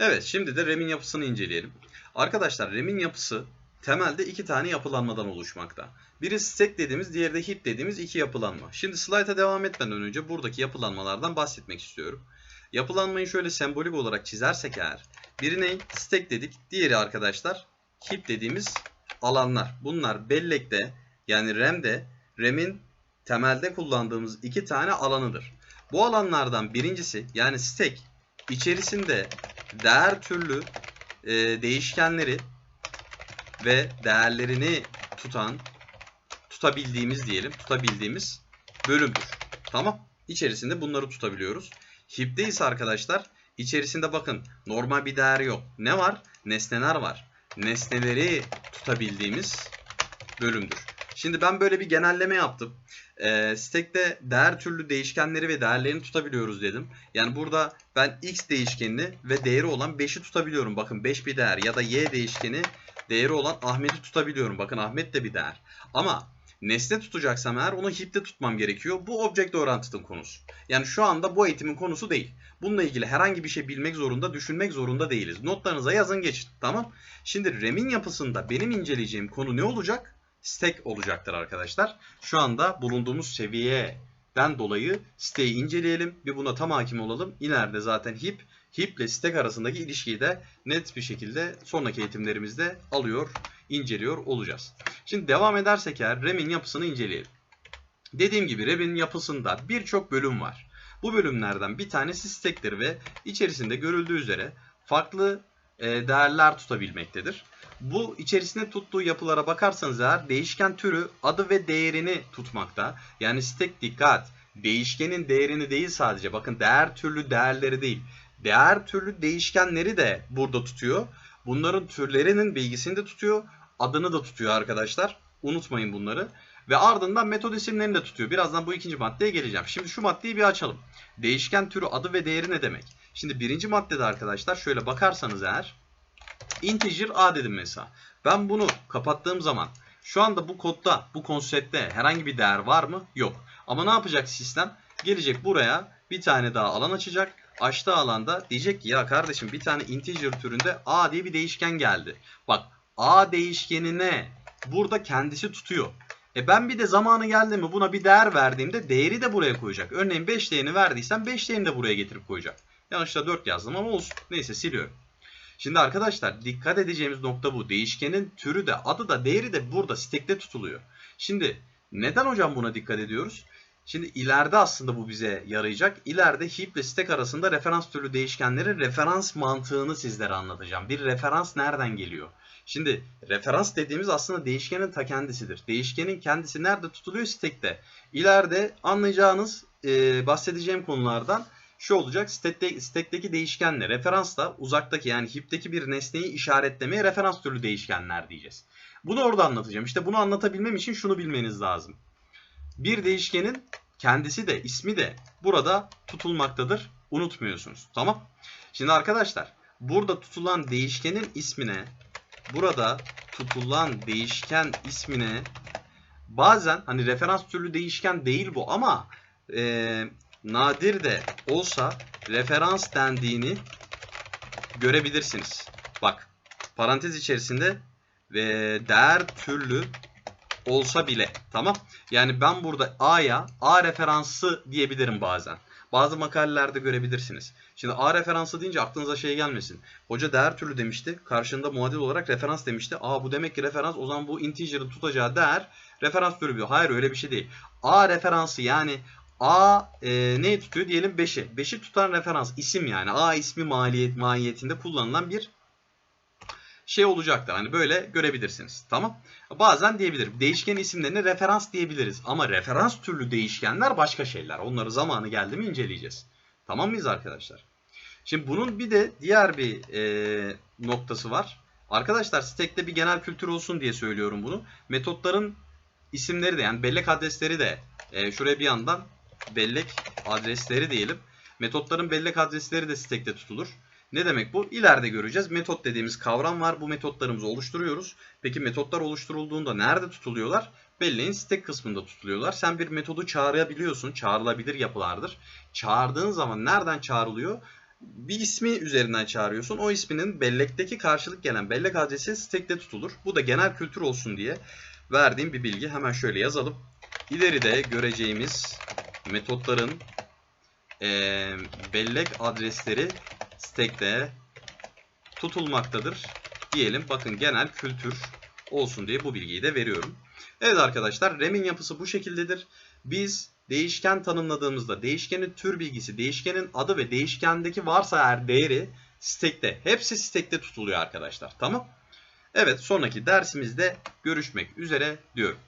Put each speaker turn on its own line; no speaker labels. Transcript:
Evet şimdi de RAM'in yapısını inceleyelim. Arkadaşlar RAM'in yapısı temelde iki tane yapılanmadan oluşmakta. Biri stack dediğimiz, diğeri de heap dediğimiz iki yapılanma. Şimdi slayta devam etmeden önce buradaki yapılanmalardan bahsetmek istiyorum. Yapılanmayı şöyle sembolik olarak çizersek eğer, birine stack dedik, diğeri arkadaşlar heap dediğimiz alanlar. Bunlar bellekte yani RAM'de, RAM'in temelde kullandığımız iki tane alanıdır. Bu alanlardan birincisi yani stack içerisinde değer türlü e, değişkenleri ve değerlerini tutan tutabildiğimiz diyelim tutabildiğimiz bölümdür. Tamam. İçerisinde bunları tutabiliyoruz. İse arkadaşlar içerisinde bakın normal bir değer yok. Ne var? Nesneler var. Nesneleri tutabildiğimiz bölümdür. Şimdi ben böyle bir genelleme yaptım. E, stack'te değer türlü değişkenleri ve değerlerini tutabiliyoruz dedim. Yani burada ben x değişkenini ve değeri olan 5'i tutabiliyorum. Bakın 5 bir değer ya da y değişkeni değeri olan Ahmet'i tutabiliyorum. Bakın Ahmet de bir değer. Ama nesne tutacaksam eğer onu heap'te tutmam gerekiyor. Bu object oriented'ın konusu. Yani şu anda bu eğitimin konusu değil. Bununla ilgili herhangi bir şey bilmek zorunda, düşünmek zorunda değiliz. Notlarınıza yazın geçin. Tamam. Şimdi RAM'in yapısında benim inceleyeceğim konu ne olacak? Stack olacaktır arkadaşlar. Şu anda bulunduğumuz seviyeden dolayı stack'i inceleyelim. Bir buna tam hakim olalım. İleride zaten heap, heap ile stack arasındaki ilişkiyi de net bir şekilde sonraki eğitimlerimizde alıyor, inceliyor olacağız. Şimdi devam edersek eğer RAM'in yapısını inceleyelim. Dediğim gibi RAM'in yapısında birçok bölüm var. Bu bölümlerden bir tanesi stack'tir ve içerisinde görüldüğü üzere farklı değerler tutabilmektedir. Bu içerisinde tuttuğu yapılara bakarsanız eğer değişken türü adı ve değerini tutmakta. Yani stack dikkat. Değişkenin değerini değil sadece. Bakın değer türlü değerleri değil. Değer türlü değişkenleri de burada tutuyor. Bunların türlerinin bilgisini de tutuyor. Adını da tutuyor arkadaşlar. Unutmayın bunları. Ve ardından metod isimlerini de tutuyor. Birazdan bu ikinci maddeye geleceğim. Şimdi şu maddeyi bir açalım. Değişken türü adı ve değeri ne demek? Şimdi birinci maddede arkadaşlar şöyle bakarsanız eğer integer a dedim mesela. Ben bunu kapattığım zaman şu anda bu kodda, bu konseptte herhangi bir değer var mı? Yok. Ama ne yapacak sistem? Gelecek buraya bir tane daha alan açacak. Açtığı alanda diyecek ki ya kardeşim bir tane integer türünde a diye bir değişken geldi. Bak a değişkenine burada kendisi tutuyor. E ben bir de zamanı geldi mi buna bir değer verdiğimde değeri de buraya koyacak. Örneğin 5 değerini verdiysem 5 değerini de buraya getirip koyacak. Yanlışla 4 yazdım ama olsun. Neyse siliyorum. Şimdi arkadaşlar dikkat edeceğimiz nokta bu. Değişkenin türü de adı da değeri de burada stack'te tutuluyor. Şimdi neden hocam buna dikkat ediyoruz? Şimdi ileride aslında bu bize yarayacak. İleride heap ile stack arasında referans türlü değişkenlerin referans mantığını sizlere anlatacağım. Bir referans nereden geliyor? Şimdi referans dediğimiz aslında değişkenin ta kendisidir. Değişkenin kendisi nerede tutuluyor? Stack'te. İleride anlayacağınız e, bahsedeceğim konulardan şu olacak. Stack'te, stack'teki değişkenle referans da uzaktaki yani heap'teki bir nesneyi işaretlemeye referans türlü değişkenler diyeceğiz. Bunu orada anlatacağım. İşte bunu anlatabilmem için şunu bilmeniz lazım. Bir değişkenin kendisi de ismi de burada tutulmaktadır. Unutmuyorsunuz. Tamam. Şimdi arkadaşlar burada tutulan değişkenin ismine burada tutulan değişken ismine bazen hani referans türlü değişken değil bu ama e, nadir de olsa referans dendiğini görebilirsiniz. Bak parantez içerisinde ve değer türlü olsa bile tamam. Yani ben burada A'ya A referansı diyebilirim bazen. Bazı makalelerde görebilirsiniz. Şimdi A referansı deyince aklınıza şey gelmesin. Hoca değer türlü demişti. Karşında muadil olarak referans demişti. Aa bu demek ki referans. O zaman bu integer'ın tutacağı değer referans türü diyor. Hayır öyle bir şey değil. A referansı yani A e, neyi tutuyor? Diyelim 5'i. 5'i tutan referans isim yani. A ismi maliyet mahiyetinde kullanılan bir şey olacaktır. Hani böyle görebilirsiniz. Tamam. Bazen diyebilirim. Değişken isimlerine referans diyebiliriz. Ama referans türlü değişkenler başka şeyler. Onları zamanı geldi mi inceleyeceğiz. Tamam mıyız arkadaşlar? Şimdi bunun bir de diğer bir e, noktası var. Arkadaşlar stack'te bir genel kültür olsun diye söylüyorum bunu. Metotların isimleri de yani bellek adresleri de e, şuraya bir yandan bellek adresleri diyelim. Metotların bellek adresleri de stack'te tutulur. Ne demek bu? İleride göreceğiz. Metot dediğimiz kavram var. Bu metotlarımızı oluşturuyoruz. Peki metotlar oluşturulduğunda nerede tutuluyorlar? Belleğin stack kısmında tutuluyorlar. Sen bir metodu çağırabiliyorsun. Çağrılabilir yapılardır. Çağırdığın zaman nereden çağrılıyor? bir ismi üzerinden çağırıyorsun. O isminin bellekteki karşılık gelen bellek adresi stack'te tutulur. Bu da genel kültür olsun diye verdiğim bir bilgi. Hemen şöyle yazalım. İleride göreceğimiz metotların eee, bellek adresleri stack'te tutulmaktadır diyelim. Bakın genel kültür olsun diye bu bilgiyi de veriyorum. Evet arkadaşlar RAM'in yapısı bu şekildedir. Biz değişken tanımladığımızda değişkenin tür bilgisi, değişkenin adı ve değişkendeki varsa eğer değeri stack'te. Hepsi stack'te tutuluyor arkadaşlar. Tamam. Evet sonraki dersimizde görüşmek üzere diyorum.